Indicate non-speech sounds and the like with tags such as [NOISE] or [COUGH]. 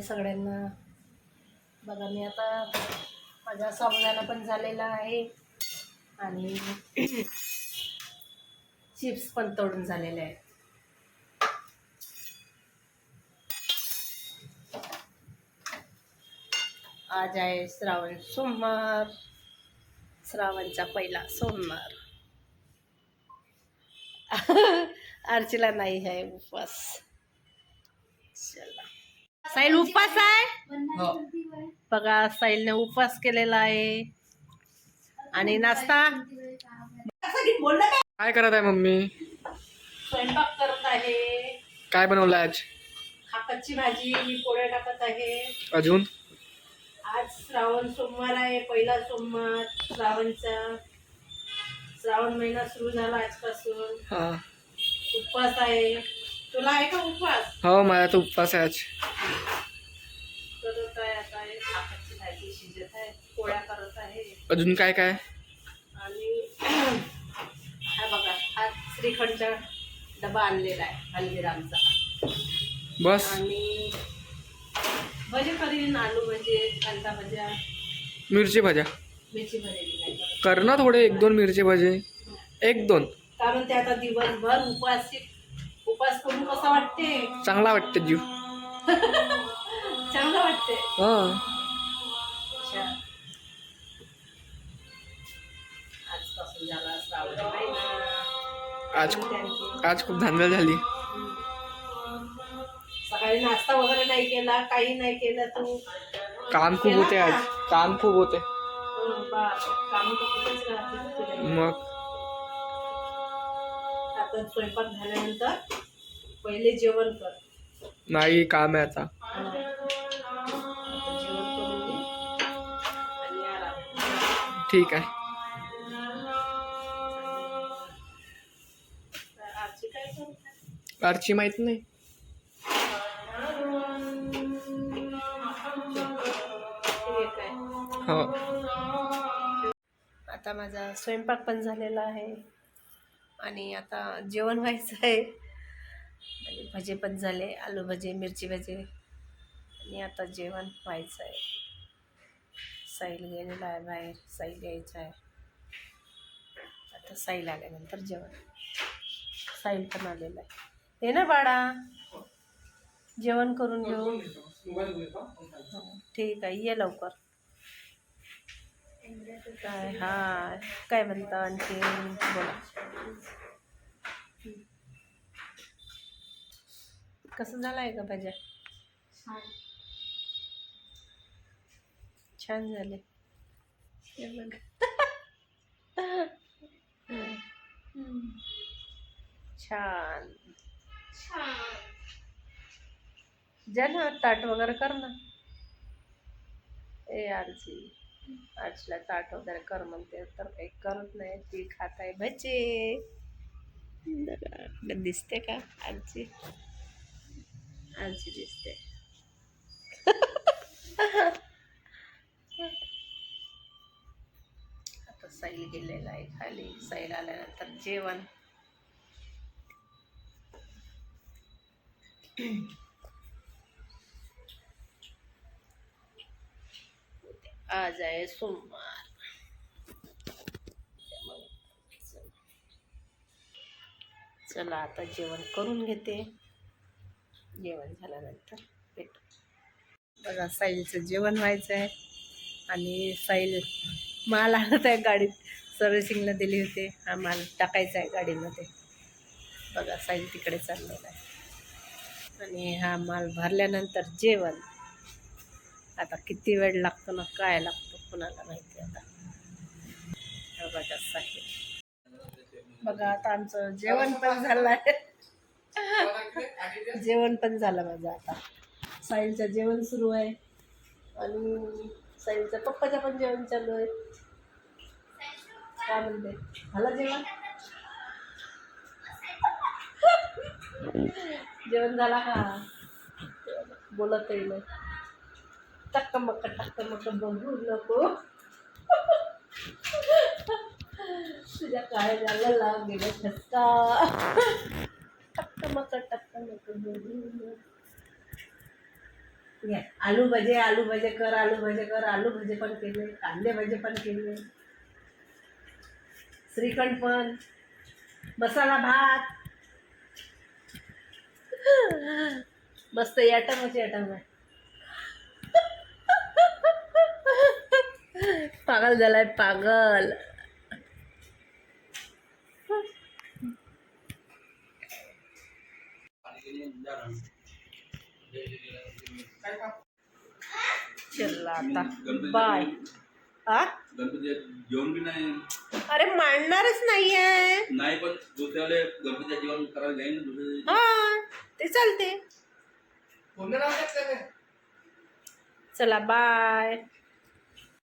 आहे सगळ्यांना. बघा मी आता माझा साबुदाणा पण झालेला आहे. आणि चिप्स पण तोडून झालेले आहेत. आज आहे श्रावण सोमवार. श्रावणचा पहिला सोमवार. [LAUGHS] अर्चला नाही आहे उपवास चला. साईल उपवास आहे? बघा साईलने उपवास केलेला आहे. आणि नाश्ता? काय करत आहे मम्मी? स्वयंपाक करत आहे. काय बनवलं आज? खाकरची भाजी मी पोळ्या टाकत आहे. अजून? आज श्रावण सोमवार आहे पहिला सोमवार श्रावणचा. श्रावण महिना सुरू झाला आजपासून. हा. उपवास आहे. तुला आहे का उपवास? हो माझा तर उपवास आहे आज. करत आहे आता हे खाकरची भाजी शिजत आहे पोळ्या करत आहे. अजून काय काय? आणि हा बघा हा श्रीखंडचा डबा आणलेला आहे हल्दीरामचा. बस. आणि भजे करीन आलू भजे कांदा भज्या. मिरची भाज्या. मिरची भरेली नाही. करत. कर ना थोडे एक दोन मिरची भाजी. एक दोन. कारण ते आता दिवसभर उपवास उपवास करून कसं वाटते? चांगला वाटते जीव. चांगलं वाटते? हा. अच्छा. आजपासून झाला श्रावण महिना आज आज खूप धांदल झाली. सकाळी नाश्ता वगैरे नाही केला काही नाही केलं तू? काम खूप होते आज. काम खूप होते. मग? आता स्वयंपाक झाल्यानंतर पहिले जेवण कर. नाही काम आहे आता. आता जेवण करून घे आणि आराम ठीक आहे. तर आजची काय करू आरची माहीत नाही. ठीक आहे हो. आता माझा स्वयंपाक पण झालेला आहे. आणि आता जेवण व्हायचं आहे. आणि भजे पण झाले आलू भजे मिरची भजे. आणि आता जेवण व्हायचं आहे. साईल गेलेला आहे बाहेर साईल यायचं आहे. आता साईल आल्यानंतर जेवण. साईल पण आलेला आहे. ये ना बाळा. जेवण करून घेऊ. हो, ठीक आहे ये लवकर. काय? हा काय म्हणता आणखी बोला. कसं झालं आहे का भाज्या छान झाले हे बघ. छान. जा ना ताट वगैरे कर ना. ए आरची आजला ताट वगैरे कर म्हणते तर काही करत नाही. ती खात आहे भजे दिसते का आरची आरची दिसते आता साईल गेलेला आहे खाली साईल आल्यानंतर जेवण आज आहे सोमवार चला आता जेवण करून घेते जेवण झाल्यानंतर भेटू. बघा साईलचं जेवण व्हायचं आहे. आणि साईल माल आणत आहे गाडीत. सर्व्हिसिंगला दिली होती. हा माल टाकायचा आहे गाडीमध्ये. बघा साईल तिकडे चाललेला आहे. आणि हा माल भरल्यानंतर जेवण. आता किती वेळ लागतो ना काय लागतो कुणाला माहिती आता. बघा साहेब बघा आता आमचं जेवण पण झालं आहे. जेवण पण झालं माझं आता. साहिलचं जेवण सुरू आहे. आणि साहिलच्या पप्पाचं पण जेवण चालू आहे. काय म्हणते? झालं जेवण? जेवण झाला का बोलत येईल टक्क मक्क टक्क मक्क बघू नको. तुझ्या काय झालं लाग गेलं ठसका. टक्क मक्क आलू भजे आलू भजे कर आलू भजे कर आलू भजे पण केले कांदे भजे पण केले श्रीखंड पण मसाला भात. मस्त याटमची याटम आहे. पागल झालाय पागल. चला आता. बाय आ? गणपती जेवण बी नाही. अरे मांडणारच नाहीये. नाही पण दुसऱ्याला गणपतीचं जेवण करायला ना दुसऱ्या हा ते चालते चला बाय